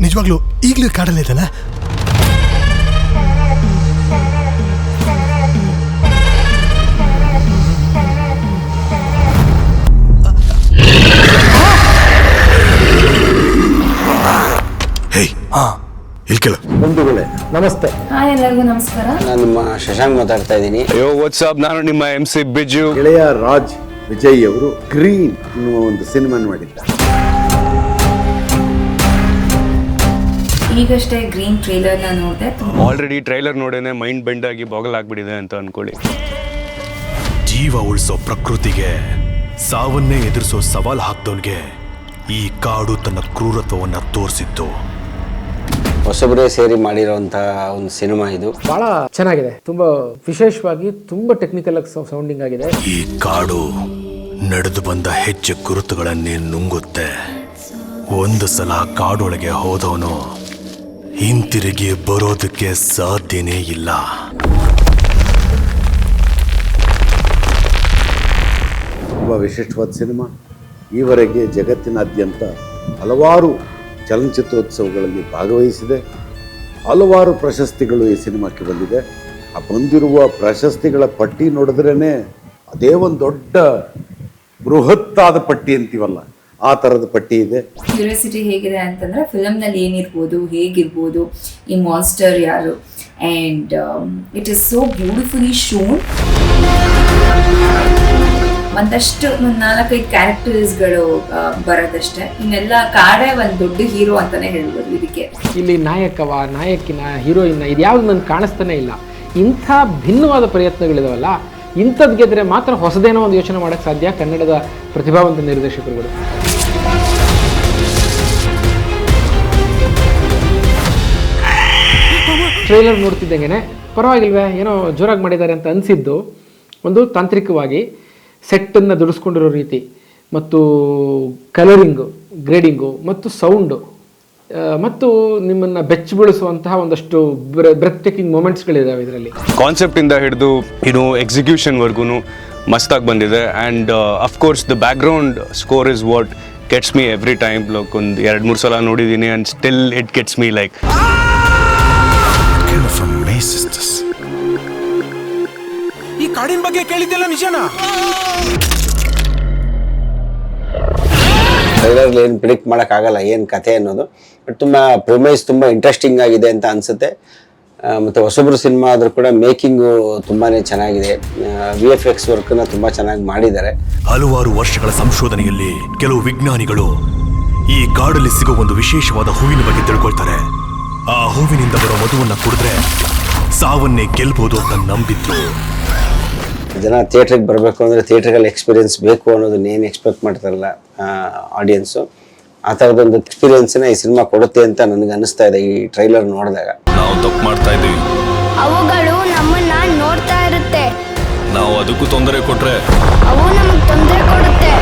ನಿಜವಾಗ್ಲೂ ಈಗಲೂ ಕಾಡಲ್ಲೇ ಇದ್ದಾನ? ಹೇಯ್. ಹಾ. ಇಲ್ಲಿ ಕೇಳು. ಬಂಧುಗಳೇ ನಮಸ್ತೆ. ಹಾಯ್ ಎಲ್ಲರಿಗೂ ನಮಸ್ಕಾರ. ನಾನು ನಿಮ್ಮ ಶಶಾಂಕ್ ಮಾತಾಡ್ತಾ ಇದ್ದೀನಿ. ಅಯ್ಯೋ ವಾಟ್ಸಪ್ ನಾನು ನಿಮ್ಮ ಎಂ ಸಿ ಬಿಜು ಗೆಳೆಯ ರಾಜ್ ವಿಜಯ್ ಅವರು ಗ್ರೀನ್ ಅನ್ನುವ ಒಂದು ಸಿನಿಮಾ ಮಾಡಿದ್ದಾರೆ ಈಗಷ್ಟೇ ಗ್ರೀನ್ ಟ್ರೈಲರ್ ನೋಡಿದೆ ಆಲ್ರೆಡಿ ಟ್ರೈಲರ್ ನೋಡೇನೆ ಮೈಂಡ್ ಬೆಂಡ್ ಆಗಿ ಬಾಗಲ್ ಆಗ್ಬಿಟ್ಟಿದೆ ಅಂತ ಅನ್ಕೊಳ್ಳಿ. ಜೀವ ಉಳಿಸೋ ಪ್ರಕೃತಿಗೆ ಸಾವನ್ನೇ ಎದುರಿಸೋ ಸವಾಲ್ ಹಾಕ್ದವನ್ಗೆ ಈ ಕಾಡು ತನ್ನ ಕ್ರೂರತ್ವವನ್ನ ತೋರಿಸಿತ್ತು. ಹೊಸಬರೇ ಸೇರಿ ಮಾಡಿರೋಂಥ ಒಂದು ಸಿನಿಮಾ ಇದು. ಬಹಳ ಚೆನ್ನಾಗಿದೆ. ತುಂಬಾ ವಿಶೇಷವಾಗಿ ತುಂಬಾ ಟೆಕ್ನಿಕಲ್ ಆಗಿ ಸೌಂಡಿಂಗ್ ಆಗಿದೆ. ಈ ಕಾಡು ನಡೆದು ಬಂದ ಹೆಚ್ಚು ಗುರುತುಗಳನ್ನೇ ನುಂಗುತ್ತೆ. ಒಂದು ಸಲ ಕಾಡೊಳಗೆ ಹೋದವನು ಹಿಂತಿರುಗಿ ಬರೋದಕ್ಕೆ ಸಾಧ್ಯನೇ ಇಲ್ಲ. ತುಂಬ ವಿಶಿಷ್ಟವಾದ ಸಿನಿಮಾ. ಈವರೆಗೆ ಜಗತ್ತಿನಾದ್ಯಂತ ಹಲವಾರು ಚಲನಚಿತ್ರೋತ್ಸವಗಳಲ್ಲಿ ಭಾಗವಹಿಸಿದೆ. ಹಲವಾರು ಪ್ರಶಸ್ತಿಗಳು ಈ ಸಿನಿಮಾಕ್ಕೆ ಬಂದಿದೆ. ಆ ಬಂದಿರುವ ಪ್ರಶಸ್ತಿಗಳ ಪಟ್ಟಿ ನೋಡಿದ್ರೇ ಅದೇ ಒಂದು ದೊಡ್ಡ ಬೃಹತ್ತಾದ ಪಟ್ಟಿ ಅಂತೀವಲ್ಲ. ಆ ಥರದ ಪಟ್ಟಿ ಇದೆ. ಕ್ಯೂರಿಯಾಸಿಟಿ ಹೇಗಿದೆ ಅಂತಂದ್ರೆ ಫಿಲಮ್ನಲ್ಲಿ ಏನಿರ್ಬೋದು ಹೇಗಿರ್ಬೋದು ಈ ಮಾನ್ಸ್ಟರ್ ಯಾರು and it is so beautifully shown ಒಂದಷ್ಟು ಒಂದ್ ನಾಲ್ಕೈದು ಕ್ಯಾರೆಕ್ಟರ್ಸ್ಗಳು ಬರೋದಷ್ಟೇ. ಇನ್ನೆಲ್ಲ ಕಾಡೇ ಒಂದು ದೊಡ್ಡ ಹೀರೋ ಅಂತಾನೆ ಹೇಳ್ಬೋದು ಇದಕ್ಕೆ. ಇಲ್ಲಿ ನಾಯಕವ ನಾಯಕಿನ ಹೀರೋಯಿನ್ ಇದು ಯಾವ್ದು ನನ್ಗೆ ಕಾಣಿಸ್ತಾನೆ ಇಲ್ಲ. ಇಂಥ ಭಿನ್ನವಾದ ಪ್ರಯತ್ನಗಳಿದಾವಲ್ಲ ಇಂಥದ್ದು ಗೆದ್ದರೆ ಮಾತ್ರ ಹೊಸದೇನೋ ಒಂದು ಯೋಚನೆ ಮಾಡೋಕ್ಕೆ ಸಾಧ್ಯ ಕನ್ನಡದ ಪ್ರತಿಭಾವಂತ ನಿರ್ದೇಶಕರುಗಳು. ಟ್ರೈಲರ್ ನೋಡ್ತಿದ್ದಂಗೆ ಪರವಾಗಿಲ್ವೇ, ಏನೋ ಜೋರಾಗಿ ಮಾಡಿದ್ದಾರೆ ಅಂತ ಅನಿಸಿದ್ದು, ಒಂದು ತಾಂತ್ರಿಕವಾಗಿ ಸೆಟ್ಟನ್ನು ದುಡಿಸ್ಕೊಂಡಿರೋ ರೀತಿ, ಮತ್ತು ಕಲರಿಂಗು ಗ್ರೇಡಿಂಗು ಮತ್ತು ಸೌಂಡು ಮತ್ತು ನಿಮ್ಮನ್ನ ಬೆಚ್ಚ ಬೀಳಿಸುವಂತಹ ಒಂದಷ್ಟು ಬ್ರೆತ್ ಟೇಕಿಂಗ್ ಮೂಮೆಂಟ್ಸ್ಗಳಿದ್ದಾವೆ ಇದರಲ್ಲಿ. ಕಾನ್ಸೆಪ್ಟ್ ಇಂದ ಹಿಡಿದು ಏನು ಎಕ್ಸಿಕ್ಯೂಷನ್ ವರ್ಗು ಮಸ್ತಾಗಿ ಬಂದಿದೆ. And of course the background score is what gets me every time like ಒಂದು ಎರಡು ಮೂರು ಸಲ ನೋಡಿದ್ದೀನಿ and still it gets me like ಈ ಕಾಡಿನ ಬಗ್ಗೆ ಕೇಳಿದ್ದೆಲ್ಲ ನಿಜನಾ? ಟ್ರೈಲರ್ಲಿ ಏನು ಪ್ರಿಡಿಕ್ಟ್ ಮಾಡೋಕ್ಕಾಗಲ್ಲ ಏನು ಕತೆ ಅನ್ನೋದು. ಬಟ್ ತುಂಬ ಪ್ರೊಮೈಸ್ ತುಂಬ ಇಂಟ್ರೆಸ್ಟಿಂಗ್ ಆಗಿದೆ ಅಂತ ಅನಿಸುತ್ತೆ. ಮತ್ತು ಹೊಸಬ್ರು ಸಿನಿಮಾ ಆದರೂ ಕೂಡ ಮೇಕಿಂಗು ತುಂಬಾ ಚೆನ್ನಾಗಿದೆ. ವಿ ಎಫ್ ಎಕ್ಸ್ ವರ್ಕನ್ನ ತುಂಬ ಚೆನ್ನಾಗಿ ಮಾಡಿದ್ದಾರೆ. ಹಲವಾರು ವರ್ಷಗಳ ಸಂಶೋಧನೆಯಲ್ಲಿ ಕೆಲವು ವಿಜ್ಞಾನಿಗಳು ಈ ಕಾಡಲ್ಲಿ ಸಿಗೋ ಒಂದು ವಿಶೇಷವಾದ ಹೂವಿನ ಬಗ್ಗೆ ತಿಳ್ಕೊಳ್ತಾರೆ. ಆ ಹೂವಿನಿಂದ ಬರೋ ಮಧುವನ್ನ ಕುಡಿದ್ರೆ ಸಾವನ್ನೇ ಗೆಲ್ಬಹುದು ಅಂತ ನಂಬಿದ್ರು. ಜನ ಥಿಯೇಟ್ರಿಗೆ ಬರಬೇಕು ಅಂದರೆ ಥಿಯೇಟ್ರಿಗಲ್ಲಿ ಎಕ್ಸ್ಪೀರಿಯನ್ಸ್ ಬೇಕು ಅನ್ನೋದನ್ನ ಏನು ಎಕ್ಸ್ಪೆಕ್ಟ್ ಮಾಡ್ತಾರಲ್ಲ. ಆಡಿಯನ್ಸು ಆ ಥರದೊಂದು ಎಕ್ಸ್ಪೀರಿಯನ್ಸನ್ನ ಈ ಸಿನಿಮಾ ಕೊಡುತ್ತೆ ಅಂತ ನನಗೆ ಅನಿಸ್ತಾ ಇದೆ ಈ ಟ್ರೈಲರ್ ನೋಡಿದಾಗ. ನಾವು ತಪ್ಪು ಮಾಡ್ತಾ ಇದ್ದೀವಿ. ಅವುಗಳು ನಮ್ಮನ್ನ ನೋಡ್ತಾ ಇರುತ್ತೆ. ನಾವು ಅದಕ್ಕೂ ತೊಂದರೆ ಕೊಟ್ರೆ ಅವು ನಮಗೆ ತೊಂದರೆ ಕೊಡುತ್ತೆ.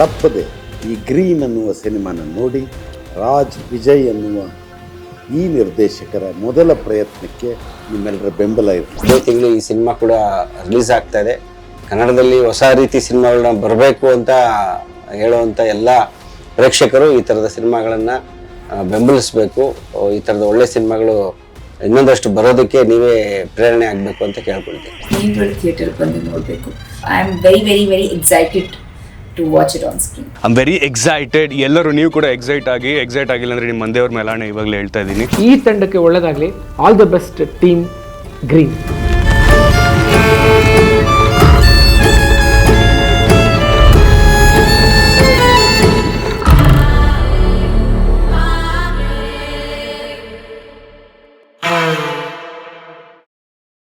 ತಪ್ಪದೆ ಈ ಗ್ರೀನ್ ಅನ್ನುವ ಸಿನಿಮಾನ ನೋಡಿ ರಾಜ್ ವಿಜಯ್ ಅನ್ನುವ ಈ ನಿರ್ದೇಶಕರ ಮೊದಲ ಪ್ರಯತ್ನಕ್ಕೆ ನಿಮ್ಮೆಲ್ಲರ ಬೆಂಬಲ ಇರುತ್ತೆ ಇದೇ ತಿಂಗಳು ಈ ಸಿನಿಮಾ ಕೂಡ ರಿಲೀಸ್ ಆಗ್ತಾ ಇದೆ. ಕನ್ನಡದಲ್ಲಿ ಹೊಸ ರೀತಿ ಸಿನಿಮಾಗಳನ್ನ ಬರಬೇಕು ಅಂತ ಹೇಳುವಂಥ ಎಲ್ಲ ಪ್ರೇಕ್ಷಕರು ಈ ಥರದ ಸಿನಿಮಾಗಳನ್ನು ಬೆಂಬಲಿಸಬೇಕು. ಈ ಥರದ ಒಳ್ಳೆ ಸಿನಿಮಾಗಳು ಇನ್ನೊಂದಷ್ಟು ಬರೋದಕ್ಕೆ ನೀವೇ ಪ್ರೇರಣೆ ಆಗಬೇಕು ಅಂತ ಕೇಳ್ಕೊಳ್ತೀನಿ. ಥಿಯೇಟರ್ ಬಂದು ನೋಡಬೇಕು. I am very very very excited to watch it on screen I am very excited ಎಲ್ಲರೂ ನೀವು ಕೂಡ ಎಕ್ಸೈಟ್ ಆಗಿ ಎಕ್ಸೈಟ್ ಆಗಿಲ್ಲ ಅಂದರೆ ನಿಮ್ಮ ಮಂದೆಯವ್ರ ಮೇಲಾಣೆ ಇವಾಗಲೇ ಹೇಳ್ತಾ ಇದ್ದೀನಿ. ಈ ತಂಡಕ್ಕೆ ಒಳ್ಳೇದಾಗಲಿ. All the best team Green